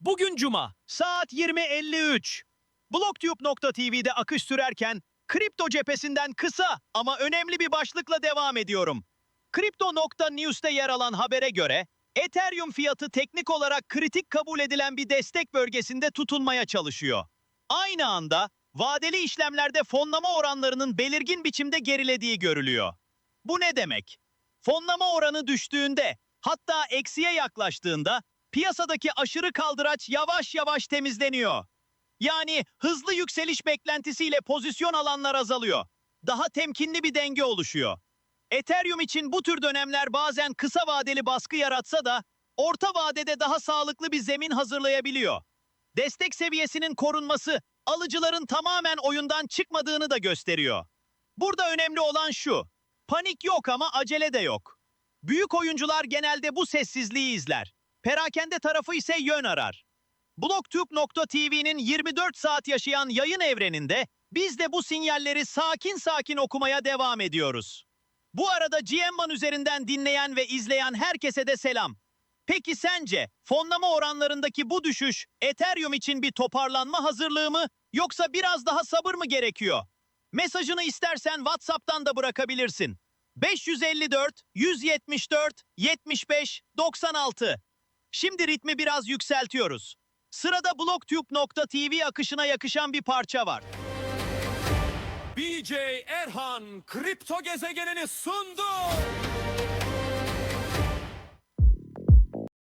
Bugün Cuma, saat 20.53. Blocktube.tv'de akış sürerken kripto cephesinden kısa ama önemli bir başlıkla devam ediyorum. Crypto.news'te yer alan habere göre Ethereum fiyatı teknik olarak kritik kabul edilen bir destek bölgesinde tutunmaya çalışıyor. Aynı anda vadeli işlemlerde fonlama oranlarının belirgin biçimde gerilediği görülüyor. Bu ne demek? Fonlama oranı düştüğünde, hatta eksiye yaklaştığında piyasadaki aşırı kaldıraç yavaş yavaş temizleniyor. Yani hızlı yükseliş beklentisiyle pozisyon alanlar azalıyor. Daha temkinli bir denge oluşuyor. Ethereum için bu tür dönemler bazen kısa vadeli baskı yaratsa da orta vadede daha sağlıklı bir zemin hazırlayabiliyor. Destek seviyesinin korunması alıcıların tamamen oyundan çıkmadığını da gösteriyor. Burada önemli olan şu. Panik yok ama acele de yok. Büyük oyuncular genelde bu sessizliği izler. Perakende tarafı ise yön arar. Blocktube.tv'nin 24 saat yaşayan yayın evreninde biz de bu sinyalleri sakin sakin okumaya devam ediyoruz. Bu arada GMBAN üzerinden dinleyen ve izleyen herkese de selam. Peki sence fonlama oranlarındaki bu düşüş Ethereum için bir toparlanma hazırlığı mı yoksa biraz daha sabır mı gerekiyor? Mesajını istersen WhatsApp'tan da bırakabilirsin. 554 174 75 96. Şimdi ritmi biraz yükseltiyoruz. Sırada blocktube.tv akışına yakışan bir parça var. BJ Erhan kripto gezegenini sundu.